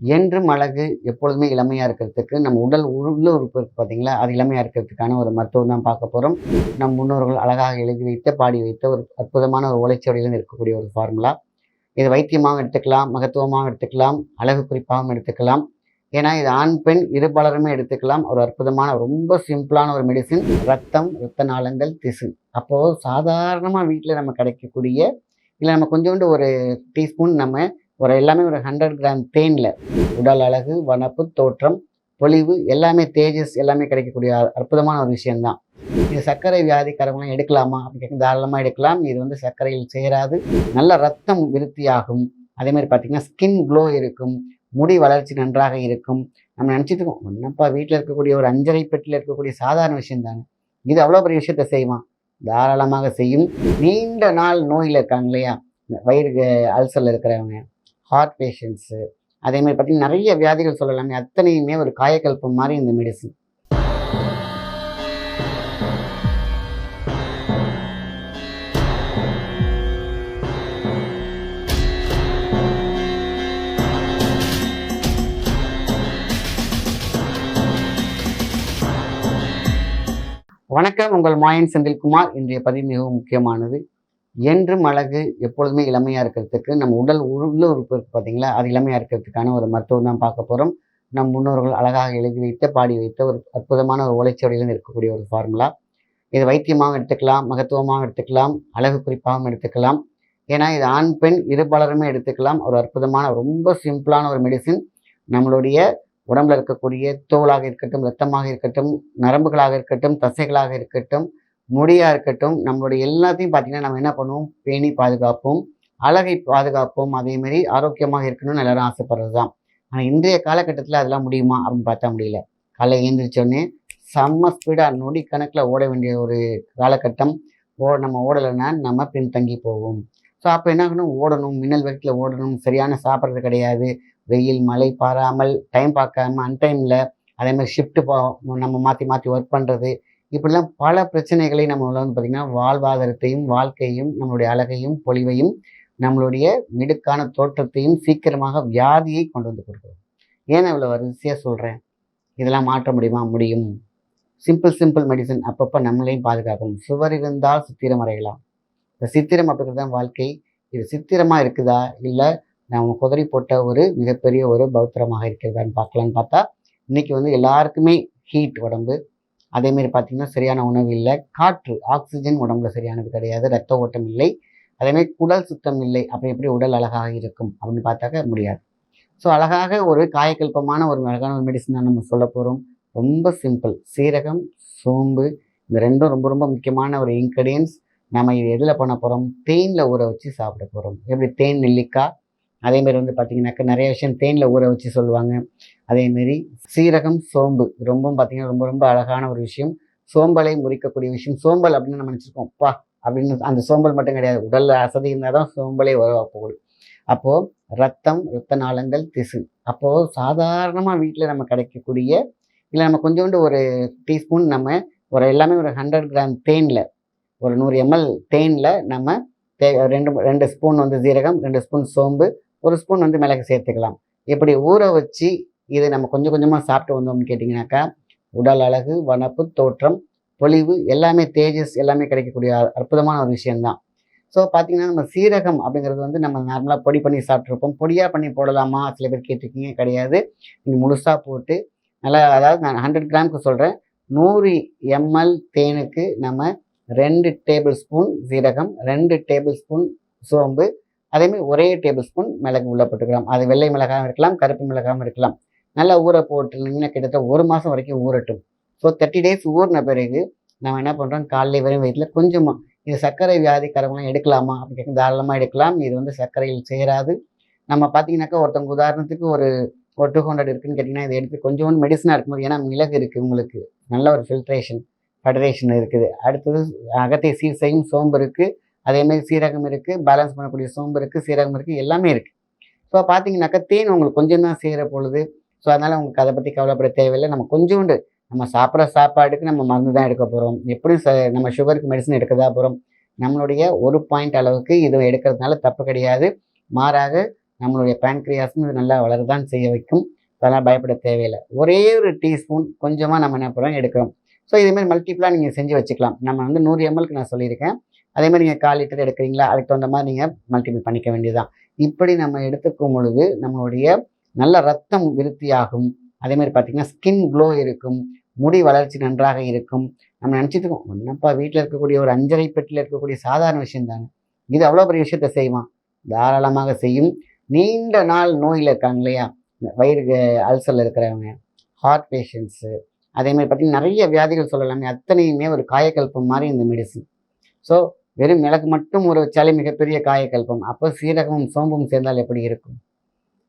என்றும் அழகு எப்பொழுதுமே இளமையாக இருக்கிறதுக்கு. நம்ம உடல் உள்ள உறுப்பு இருக்குது பார்த்தீங்களா அது இளமையாக இருக்கிறதுக்கான ஒரு மருத்துவம் தான் பார்க்க போகிறோம் நம் முன்னோர்கள் அழகாக எழுதி வைத்த பாடி வைத்த ஒரு அற்புதமான ஒரு ஓலைச்சுவடியிலிருந்து இருக்கக்கூடிய ஒரு ஃபார்முலா இது வைத்தியமாகவும் எடுத்துக்கலாம் மகத்துவமாகவும் எடுத்துக்கலாம் அழகு குறிப்பாகவும் எடுத்துக்கலாம். ஏன்னா இது ஆண் பெண் இருபாலருமே எடுத்துக்கலாம். ஒரு அற்புதமான ரொம்ப சிம்பிளான ஒரு மெடிசின் ரத்தம் ரத்த நாளங்கள் திசு. அப்போது சாதாரணமாக வீட்டில் நம்ம கிடைக்கக்கூடிய இல்லை நம்ம கொஞ்சோண்டு ஒரு டீஸ்பூன் நம்ம ஒரு எல்லாமே ஒரு ஹண்ட்ரட் கிராம் தேனில். உடல் அழகு வனப்பு தோற்றம் பொலிவு எல்லாமே தேஜஸ் எல்லாமே கிடைக்கக்கூடிய அற்புதமான ஒரு விஷயம்தான். இது சர்க்கரை வியாதிக்காரங்களாம் எடுக்கலாமா? அப்படின்னு தாராளமாக எடுக்கலாம். இது வந்து சர்க்கரையில் சேராது. நல்ல ரத்தம் விருத்தியாகும். அதே மாதிரி பார்த்தீங்கன்னா ஸ்கின் க்ளோ இருக்கும். முடி வளர்ச்சி நன்றாக இருக்கும். நம்ம நினச்சிட்டுக்கோம் என்னப்பா வீட்டில் இருக்கக்கூடிய ஒரு அஞ்சரை பெட்டியில் இருக்கக்கூடிய சாதாரண விஷயம் தானே இது அவ்வளோ பெரிய விஷயத்தை செய்வான் தாராளமாக செய்யும். நீண்ட நாள் நோயில் இருக்காங்க இல்லையா? வயிறு அல்சரில் இருக்கிறவங்க. ஹார்ட் பேஷண்ட்ஸு அதே மாதிரி பார்த்தீங்கன்னா நிறைய வியாதிகள் சொல்லலாமே. அத்தனையுமே ஒரு காயக்கல்பம் மாதிரி இந்த மெடிசன் வணக்கம். உங்கள் மாயன் செந்தில்குமார். இன்றைய பதிவு மிகவும் முக்கியமானது. என்றும் அழகு எப்பொழுதுமே இளமையாக இருக்கிறதுக்கு நம்ம உடல் உள்ள உறுப்பு இருக்குது பார்த்தீங்களா அது இளமையாக இருக்கிறதுக்கான ஒரு மருத்துவம் தான் பார்க்க போகிறோம் நம் முன்னோர்கள் அழகாக எழுதி வைத்த பாடி வைத்த ஒரு அற்புதமான ஒரு ஓலைச்சுவடியிலிருந்து இருக்கக்கூடிய ஒரு ஃபார்முலா இது வைத்தியமாகவும் எடுத்துக்கலாம் மகத்துவமாகவும் எடுத்துக்கலாம் அழகு குறிப்பாகவும் எடுத்துக்கலாம். ஏன்னா இது ஆண் பெண் இருபாலருமே எடுத்துக்கலாம். ஒரு அற்புதமான ரொம்ப சிம்பிளான ஒரு மெடிசின் நம்மளுடைய உடம்புல இருக்கக்கூடிய தோலாக இருக்கட்டும் இரத்தமாக இருக்கட்டும் நரம்புகளாக இருக்கட்டும் தசைகளாக இருக்கட்டும் முடியாக இருக்கட்டும் நம்மளுடைய எல்லாத்தையும் பார்த்தீங்கன்னா நம்ம என்ன பண்ணுவோம்? பேணி பாதுகாப்போம் அழகை பாதுகாப்போம். அதேமாரி ஆரோக்கியமாக இருக்கணும்னு எல்லாரும் ஆசைப்படுறது தான் ஆனால் இன்றைய காலகட்டத்தில் அதெல்லாம் முடியுமா அப்படின்னு பார்த்தா முடியல. காலை எழுந்திரிச்சோடனே செம்ம ஸ்பீடாக நொடி கணக்கில் ஓட வேண்டிய ஒரு காலகட்டம். ஓ நம்ம ஓடலைன்னா நம்ம பின்தங்கி போவோம். ஸோ அப்போ என்ன ஆகணும்? ஓடணும். மின்னல் வேகத்தில் ஓடணும். சரியான சாப்பிட்றது கிடையாது. வெயில் மழை பாராமல் டைம் பார்க்காம அன்டைமில் அதே மாதிரி ஷிஃப்ட்டு போ நம்ம மாற்றி மாற்றி ஒர்க் பண்ணுறது இப்படிலாம் பல பிரச்சனைகளை நம்ம வந்து பார்த்திங்கன்னா வாழ்வாதாரத்தையும் வாழ்க்கையும் நம்மளுடைய அழகையும் பொலிவையும் நம்மளுடைய மிடுக்கான தோற்றத்தையும் சீக்கிரமாக வியாதியை கொண்டு வந்து கொடுக்குறோம் ஏன் இவ்வளோ வரிசையாக சொல்கிறேன் இதெல்லாம் மாற்ற முடியுமா? முடியும். சிம்பிள் சிம்பிள் மெடிசன் அப்பப்போ நம்மளையும் பாதுகாக்கணும் சுவர் இருந்தால் சித்திரம் வரையலாம். இந்த சித்திரம் அப்படிங்கிறது தான் வாழ்க்கை. இது சித்திரமாக இருக்குதா? இல்லை நம்ம குதிரை போட்ட ஒரு மிகப்பெரிய ஒரு பௌத்திரமாக இருக்கிறதான்னு பார்க்கலான்னு பார்த்தா இன்றைக்கி வந்து எல்லாருக்குமே ஹீட் உடம்பு அதேமாரி பார்த்தீங்கன்னா சரியான உணவு இல்லை. காற்று ஆக்சிஜன் உடம்புல சரியானது கிடையாது. ரத்த ஓட்டம் இல்லை. அதேமாதிரி குடல் சுத்தம் இல்லை. அப்படி எப்படி உடல் அழகாக இருக்கும்? அப்படின்னு பார்த்தாக்க முடியாது. ஸோ அழகாக ஒரு காயக்கல்பமான ஒரு அழகான ஒரு மெடிசன் தான் நம்ம சொல்ல போகிறோம் ரொம்ப சிம்பிள் சீரகம் சோம்பு இந்த ரெண்டும் ரொம்ப ரொம்ப முக்கியமான ஒரு இன்க்ரீடியன்ஸ் நம்ம இது எதில் பண்ண போகிறோம் தேனில் ஊற வச்சு சாப்பிட போகிறோம் எப்படி? தேன் நெல்லிக்காய் அதேமாரி வந்து பார்த்திங்கனாக்க நிறைய விஷயம் தேனில் ஊற வச்சு சொல்லுவாங்க. அதேமாரி சீரகம் சோம்பு ரொம்பவும் பார்த்தீங்கன்னா ரொம்ப ரொம்ப அழகான ஒரு விஷயம். சோம்பலை முறிக்கக்கூடிய விஷயம். சோம்பல் அப்படின்னு நம்ம நினச்சிருக்கோம். அப்பா அப்படின்னு அந்த சோம்பல் மட்டும் கிடையாது. உடலில் அசதி இருந்தால் தான் சோம்பலே உருவாக்கக்கூடும் அப்போது ரத்தம் ரத்த நாளங்கள் திசு. அப்போது சாதாரணமாக வீட்டில் நம்ம கிடைக்கக்கூடிய இல்லை நம்ம கொஞ்சோண்டு ஒரு டீஸ்பூன் நம்ம ஒரு எல்லாமே ஒரு ஹண்ட்ரட் கிராம் தேனில் ஒரு நூறு எம்எல் தேனில் நம்ம தே ரெண்டு ரெண்டு ஸ்பூன் வந்து சீரகம் ரெண்டு ஸ்பூன் சோம்பு ஒரு ஸ்பூன் வந்து மிளகு சேர்த்துக்கலாம். இப்படி ஊற வச்சு இதை நம்ம கொஞ்சம் கொஞ்சமாக சாப்பிட்டு வந்தோம்னு கேட்டிங்கனாக்கா உடல் அழகு வனப்பு தோற்றம் பொலிவு எல்லாமே தேஜஸ் எல்லாமே கிடைக்கக்கூடிய அற்புதமான ஒரு விஷயம்தான். ஸோ பார்த்தீங்கன்னா நம்ம சீரகம் அப்படிங்கிறது வந்து நம்ம நார்மலாக பொடி பண்ணி சாப்பிட்ருப்போம் பொடியாக பண்ணி போடலாமா? சில பேர் கேட்டிருக்கீங்க கிடையாது. நீங்கள் முழுசாக போட்டு நல்லா அதாவது நான் ஹண்ட்ரட் கிராமுக்கு சொல்கிறேன் நூறு எம்எல் தேனுக்கு நம்ம ரெண்டு டேபிள் ஸ்பூன் சீரகம் ரெண்டு டேபிள் ஸ்பூன் சோம்பு அதேமாதிரி ஒரே டேபிள் ஸ்பூன் மிளகு உள்ள போட்டுக்கலாம். அது வெள்ளை மிளகாவும் இருக்கலாம் கருப்பு மிளகாவும் இருக்கலாம். நல்லா ஊற போட்டுருந்தீங்கன்னா கிட்டத்தட்ட ஒரு மாதம் வரைக்கும் ஊறட்டும். ஸோ தேர்ட்டி டேஸ் ஊறின பிறகு நம்ம என்ன பண்ணுறோம் காலையில் வெறும் வயிற்றில் கொஞ்சமாக இது சர்க்கரை வியாதிக்காரங்களாம் எடுக்கலாமா? அப்படின்னு கேட்க தாராளமாக எடுக்கலாம். இது வந்து சர்க்கரையில் சேராது. நம்ம பார்த்தீங்கன்னாக்கா ஒருத்தவங்க உதாரணத்துக்கு ஒரு ஒரு டூ ஹண்ட்ரட் இருக்குன்னு கேட்டிங்கன்னா இதை எடுத்து கொஞ்சோண்டு மெடிசனாக இருக்கும்போது ஏன்னா மிளகு இருக்குது உங்களுக்கு. நல்ல ஒரு ஃபில்ட்ரேஷன் ஃபெடரேஷன் இருக்குது. அடுத்தது அகத்தை சீர் செய்யும் சோம்பு இருக்குது அதேமாதிரி சீரகம் இருக்குது பேலன்ஸ் பண்ணக்கூடிய சோம்பு இருக்குது சீரகம் இருக்குது எல்லாமே இருக்குது ஸோ பார்த்தீங்கன்னாக்கா தேன் உங்களுக்கு கொஞ்சம் தான் செய்கிற பொழுது ஸோ அதனால் உங்களுக்கு அதை பற்றி கவலைப்பட தேவையில்லை. நம்ம கொஞ்சோண்டு நம்ம சாப்பிட்ற சாப்பாடுக்கு நம்ம மருந்து தான் எடுக்க போகிறோம் எப்படியும் ச நம்ம சுகருக்கு மெடிசன் எடுக்க தான் போகிறோம் நம்மளுடைய ஒரு பாயிண்ட் அளவுக்கு இது எடுக்கிறதுனால தப்பு கிடையாது. மாறாக நம்மளுடைய பேன்க்ரியாஸும் இது நல்லா வளரதான் செய்ய வைக்கும். அதெல்லாம் பயப்பட தேவையில்லை. ஒரே ஒரு டீஸ்பூன் கொஞ்சமாக நம்ம என்ன பண்ணுறோம் எடுக்கிறோம். ஸோ இதேமாதிரி மல்டிப்ளாக நீங்கள் செஞ்சு வச்சுக்கலாம். நம்ம வந்து நூறு எம்எல்க்கு நான் சொல்லியிருக்கேன். அதே மாதிரி நீங்கள் கால் லிட்டர் எடுக்கிறீங்களா? அதுக்கு தகுந்த மாதிரி நீங்கள் மல்டிபிள் பண்ணிக்க வேண்டியதுதான். இப்படி நம்ம எடுத்துக்கும் பொழுது நம்மளுடைய நல்ல ரத்தம் விருத்தியாகும். அதே மாதிரி பார்த்தீங்கன்னா ஸ்கின் க்ளோ இருக்கும். முடி வளர்ச்சி நன்றாக இருக்கும். நம்ம நினச்சிட்டு என்னப்பா வீட்டில் இருக்கக்கூடிய ஒரு அஞ்சரை பெட்டியில் இருக்கக்கூடிய சாதாரண விஷயம் தானே? இது அவ்வளோ பெரிய விஷயத்த செய்வான். தாராளமாக செய்யும். நீண்ட நாள் நோயில் இருக்காங்க இல்லையா? வயிறு அல்சரில் இருக்கிறவங்க ஹார்ட் பேஷண்ட்ஸு அதே மாதிரி பார்த்திங்கன்னா நிறைய வியாதிகள் சொல்லலாமே. அத்தனையுமே ஒரு காயக்கல்பம் மாதிரி இந்த மெடிசன் ஸோ வெறும் மிளகு மட்டும் ஒரு வச்சாலே மிகப்பெரிய காயக்கல்பம். அப்போ சீரகமும் சோம்பும் சேர்ந்தால் எப்படி இருக்கும்?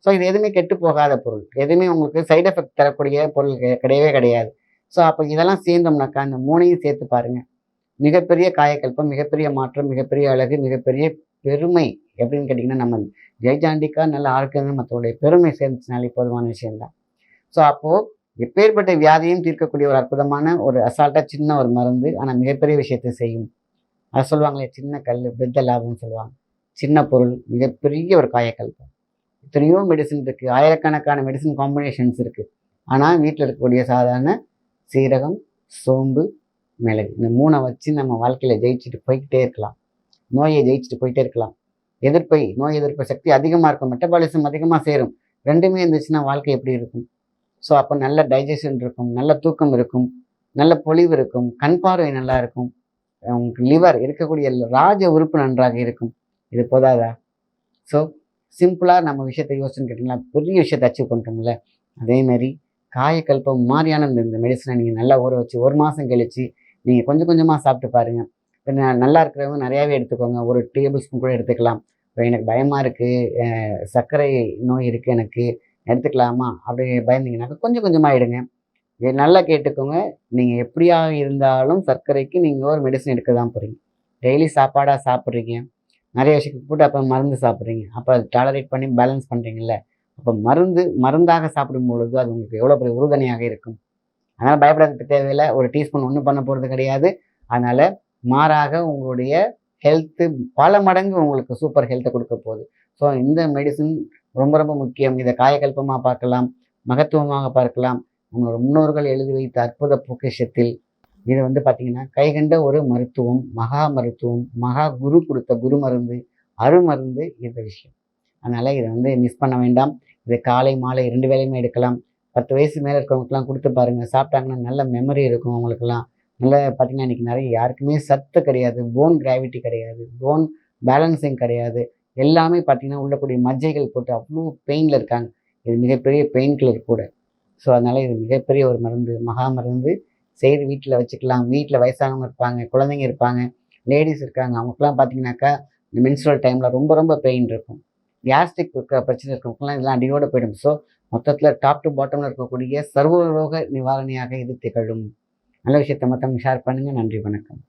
ஸோ இது எதுவுமே கெட்டு போகாத பொருள். எதுவுமே உங்களுக்கு சைடு எஃபெக்ட் தரக்கூடிய பொருள் கிடையவே கிடையாது. ஸோ அப்போ இதெல்லாம் சேர்ந்தோம்னாக்கா அந்த மூணையும் சேர்த்து பாருங்கள் மிகப்பெரிய காயக்கல்பம் மிகப்பெரிய மாற்றம் மிகப்பெரிய அழகு மிகப்பெரிய பெருமை எப்படின்னு கேட்டிங்கன்னா நம்ம ஜெய்ஜாண்டிக்கா நல்ல ஆரோக்கியம் மற்றவருடைய பெருமை சேர்ந்துச்சுனாலே போதுமான விஷயம்தான். ஸோ அப்போது எப்பேற்பட்ட வியாதியும் தீர்க்கக்கூடிய ஒரு அற்புதமான ஒரு அசால்ட்டாக சின்ன ஒரு மருந்து ஆனால் மிகப்பெரிய விஷயத்தை செய்யும். அதை சொல்லுவாங்களே சின்ன கல் பெத்த லாபம்னு சொல்லுவாங்க. சின்ன பொருள் மிகப்பெரிய ஒரு காயக்கல்பம். எத்தனையோ மெடிசன் இருக்குது ஆயிரக்கணக்கான மெடிசன் காம்பினேஷன்ஸ் இருக்குது ஆனால் வீட்டில் இருக்கக்கூடிய சாதாரண சீரகம் சோம்பு மிளகு. இந்த மூணை வச்சு நம்ம வாழ்க்கையில் ஜெயிச்சுட்டு போய்கிட்டே இருக்கலாம். நோயை ஜெயிச்சுட்டு போயிட்டே இருக்கலாம். எதிர்ப்பை நோய் எதிர்ப்பு சக்தி அதிகமாக இருக்கும். மெட்டபாலிசம் அதிகமாக சேரும். ரெண்டுமே இருந்துச்சுன்னா வாழ்க்கை எப்படி இருக்கும்? ஸோ அப்போ நல்ல டைஜஷன் இருக்கும் நல்ல தூக்கம் இருக்கும் நல்ல பொலிவு இருக்கும் கண் பார்வை நல்லா இருக்கும். உங்களுக்கு லிவர் இருக்கக்கூடிய ராஜ உறுப்பு நன்றாக இருக்கும். இது போதாதா? ஸோ சிம்பிளாக நம்ம விஷயத்தை யோசிச்சுன்னு கேட்டிங்கன்னா பெரிய விஷயத்தை அச்சீவ் பண்ணுறோம்ல அதே மாதிரி காயக்கல்பம் மாதிரியான இந்த இந்த மெடிசனை நீங்கள் நல்லா ஊற வச்சு ஒரு மாதம் கழிச்சு நீங்கள் கொஞ்சம் கொஞ்சமாக சாப்பிட்டு பாருங்கள் இப்போ நல்லா இருக்கிறவங்க நிறையாவே எடுத்துக்கோங்க. ஒரு டேபிள் ஸ்பூன் கூட எடுத்துக்கலாம். இப்போ எனக்கு பயமாக இருக்குது சர்க்கரை நோய் இருக்குது எனக்கு. எடுத்துக்கலாமா? அப்படி பயந்தீங்கன்னாக்கா கொஞ்சம் கொஞ்சமாக எடுங்க. நல்லா கேட்டுக்கோங்க. நீங்கள் எப்படியாக இருந்தாலும் சர்க்கரைக்கு நீங்கள் ஒரு மெடிசன் எடுக்க தான் போகிறீங்க டெய்லி சாப்பாடாக சாப்பிட்றீங்க. நிறைய விஷயத்துக்கு போட்டு அப்போ மருந்து சாப்பிட்றீங்க. அப்போ அது டாலரேட் பண்ணி பேலன்ஸ் பண்ணுறீங்கல்ல அப்போ மருந்து மருந்தாக சாப்பிடும் பொழுது அது உங்களுக்கு எவ்வளோ பெரிய உறுதுணையாக இருக்கும். அதனால் பயப்படாததுக்கு தேவையில்லை. ஒரு டீஸ்பூன் ஒன்றும் பண்ண போகிறது கிடையாது. அதனால் மாறாக உங்களுடைய ஹெல்த்து பல மடங்கு உங்களுக்கு சூப்பர் ஹெல்த்தை கொடுக்க போகுது. ஸோ இந்த மெடிசின் ரொம்ப ரொம்ப முக்கியம். இதை காயக்கல்பமாக பார்க்கலாம். மகத்துவமாக பார்க்கலாம். நம்மளோட முன்னோர்கள் எழுதி வைத்த அற்புத பொக்கிஷத்தில் இது வந்து பார்த்திங்கன்னா கைகண்ட ஒரு மருத்துவம் மகா மருத்துவம் மகா குரு கொடுத்த குரு மருந்து அருமருந்து இந்த விஷயம். அதனால் இதை வந்து மிஸ் பண்ண வேண்டாம். இதை காலை மாலை ரெண்டு வேலையுமே எடுக்கலாம். பத்து வயசு மேலே இருக்கிறவங்களுக்குலாம் கொடுத்து பாருங்கள் சாப்பிட்டாங்கன்னா நல்ல மெமரி இருக்கும் அவங்களுக்குலாம் நல்ல பார்த்திங்கன்னா இன்றைக்கி நிறைய யாருக்குமே சத்து கிடையாது போன் கிராவிட்டி கிடையாது போன் பேலன்சிங் கிடையாது. எல்லாமே பார்த்திங்கன்னா உள்ளக்கூடிய மஜ்ஜைகள் போட்டு அவ்வளோ பெயினில் இருக்காங்க. இது மிகப்பெரிய பெயின் கில்லர் கூட. ஸோ அதனால் இது மிகப்பெரிய ஒரு மருந்து. மகா மருந்து. செய்து வீட்டில் வச்சுக்கலாம். வீட்டில் வயசானவங்க இருப்பாங்க குழந்தைங்க இருப்பாங்க லேடிஸ் இருக்காங்க. அவங்களுக்குலாம் பார்த்தீங்கன்னாக்கா இந்த மென்சுரல் டைமில் ரொம்ப ரொம்ப பெயின் இருக்கும். கேஸ்ட்ரிக் இருக்க பிரச்சனை இருக்கிறவங்கலாம் இதெல்லாம் அடியோடு போயிடும். ஸோ மொத்தத்தில் டாப் டு பாட்டமில் இருக்கக்கூடிய சர்வரோக நிவாரணியாக இது திகழும். நல்ல விஷயத்தை மொத்தம் ஷேர் பண்ணுங்கள் நன்றி வணக்கம்.